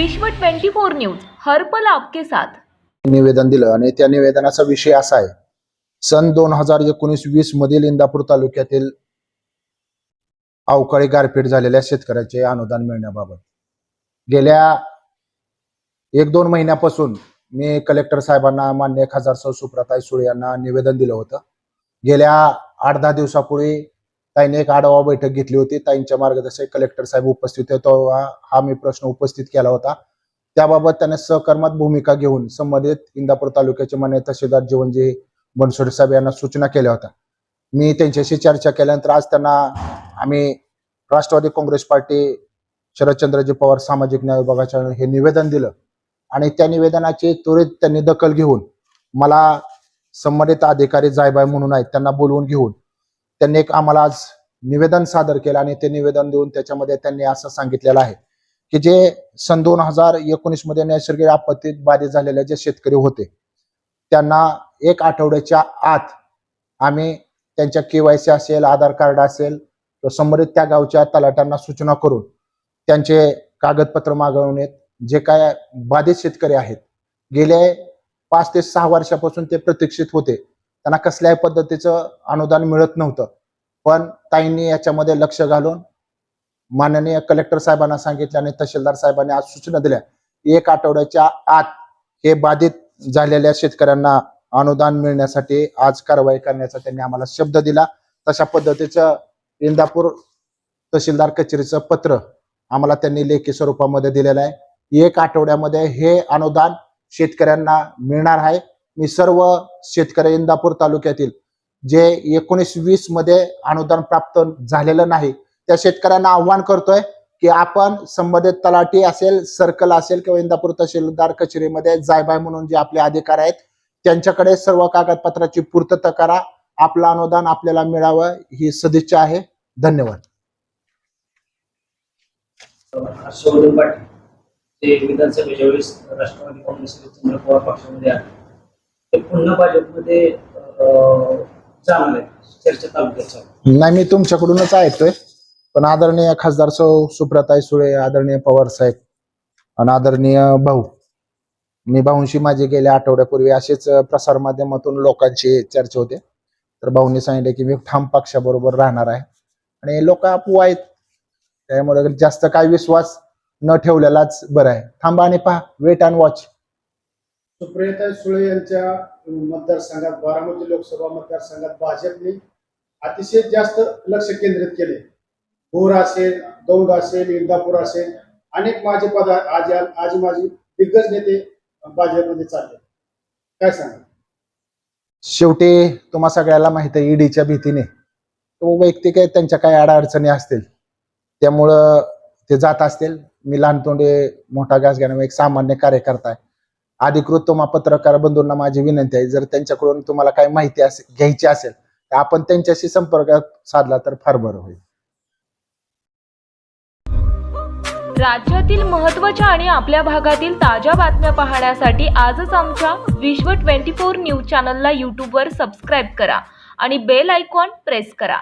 विश्व 24 न्यूज हरपल आपके साथ. निवेदन दिलं आणि त्या निवेदनाचा विषय असा आहे. सन दोन हजार एकोणीस वीस मधील इंदापूर तालुक्यातील अवकाळी गारपीट झालेल्या शेतकऱ्याचे अनुदान मिळण्याबाबत. गेल्या एक दोन महिन्यापासून मी कलेक्टर साहेबांना मान्य खासदार सौ सुप्रताई सुळे यांना निवेदन दिलं होतं. गेल्या आठ दहा दिवसापूर्वी ताईने एक आढावा बैठक घेतली होती. ताईंच्या मार्गदर्शक कलेक्टर साहेब उपस्थित होते. तेव्हा हा मी प्रश्न उपस्थित केला होता. त्याबाबत त्याने सहकर्मात भूमिका घेऊन संबंधित इंदापूर तालुक्याचे मान्य तहसीलदार जीवनजी बनसोडे साहेब यांना सूचना केल्या होत्या. मी त्यांच्याशी चर्चा केल्यानंतर आज त्यांना आम्ही राष्ट्रवादी काँग्रेस पार्टी शरदचंद्रजी पवार सामाजिक न्याय विभागाच्या हे निवेदन दिलं. आणि त्या निवेदनाची त्वरित त्यांनी दखल घेऊन मला संबंधित अधिकारी जायबाय म्हणून आहेत त्यांना बोलवून घेऊन त्यांनी एक आम्हाला आज निवेदन सादर केलं आणि ते निवेदन देऊन त्याच्यामध्ये त्यांनी असं सांगितलेलं आहे की जे सन दोन हजार एकोणीसमध्ये नैसर्गिक आपत्तीत बाधित झालेले जे शेतकरी होते त्यांना एक आठवड्याच्या आत आम्ही त्यांच्या केवायसी असेल आधार कार्ड असेल तर संबंधित त्या गावच्या तलाट्यांना सूचना करून त्यांचे कागदपत्र मागवण्यात जे काय बाधित शेतकरी आहेत गेले पाच ते सहा वर्षापासून ते प्रतीक्षित होते. त्यांना कसल्याही पद्धतीचं अनुदान मिळत नव्हतं. पण ताईंनी याच्यामध्ये लक्ष घालून माननीय कलेक्टर साहेबांना सांगितलं आणि तहसीलदार साहेबांनी आज सूचना दिल्या. एक आठवड्याच्या आत हे बाधित झालेल्या शेतकऱ्यांना अनुदान मिळण्यासाठी आज कारवाई करण्याचा त्यांनी आम्हाला शब्द दिला. तशा पद्धतीचं इंदापूर तहसीलदार कचेरीचं पत्र आम्हाला त्यांनी लेखी स्वरूपामध्ये दिलेलं आहे. एक आठवड्यामध्ये हे अनुदान शेतकऱ्यांना मिळणार आहे. मी सर्व शेतकरी इंदापूर तालुक्यातील जे एकोणीस वीसमध्ये अनुदान प्राप्त झालेलं नाही त्या शेतकऱ्यांना आव्हान करतोय की आपण संबंधित तलाठी असेल सर्कल असेल किंवा इंदापूर तहसीलदार कचेरीमध्ये जायबाय म्हणून जे आपले अधिकार आहेत त्यांच्याकडे सर्व कागदपत्राची पूर्तता करा. आपलं अनुदान आपल्याला मिळावं ही सदिच्छा आहे. धन्यवाद. पाटील ते विधानसभेच्या वेळेस राष्ट्रवादी काँग्रेस चंद्र पक्षामध्ये आहे पुन्हा भाजपमध्ये जाणार आहेत चर्चा नाही मी तुमच्याकडूनच ऐकतोय. पण आदरणीय खासदार सौ सुप्रताई सुळे आदरणीय पवार साहेब आणि आदरणीय भाऊ मी भाऊंशी माझे गेल्या आठवड्यापूर्वी असेच प्रसार माध्यमातून लोकांची चर्चा होते. तर भाऊंनी सांगितले की मी ठाम पक्षाबरोबर राहणार आहे. आणि लोक अपू आहेत. त्यामुळे जास्त काय विश्वास न ठेवलेलाच बरं आहे. थांबा आणि पहा wait and watch Supriya Sule यांच्या मतदारसंघात बारामती लोकसभा मतदारसंघात भाजपने अतिशय जास्त लक्ष केंद्रित केले. भोर असेल दौड असेल इंदापूर असेल अनेक माझे पदा आज आज माझे दिग्गज नेते भाजपमध्ये चालले. काय सांगा शेवटी तुम्हा सगळ्याला माहीत आहे ईडीच्या भीतीने. तो वैयक्तिक आहे त्यांच्या काही अडचणी असतील. त्यामुळं ते जात असतील. मी लहान तोंडे मोठा घास घेण्यामुळे एक सामान्य कार्यकर्ता आहे. अधिकृत तुम्हा पत्रकार बंधूंना माझी विनंती आहे जर त्यांच्याकडून तुम्हाला काही माहिती असेल घ्यायची असेल तर आपण त्यांच्याशी संपर्क साधला तर फार बरं होईल. राज्यातील महत्त्वाच्या आणि आपल्या भागातील ताज्या बातम्या पाहण्यासाठी आजच आमच्या विश्व 24 न्यूज चॅनलला यूट्यूबवर सबस्क्राईब करा आणि बेल आयकॉन प्रेस करा.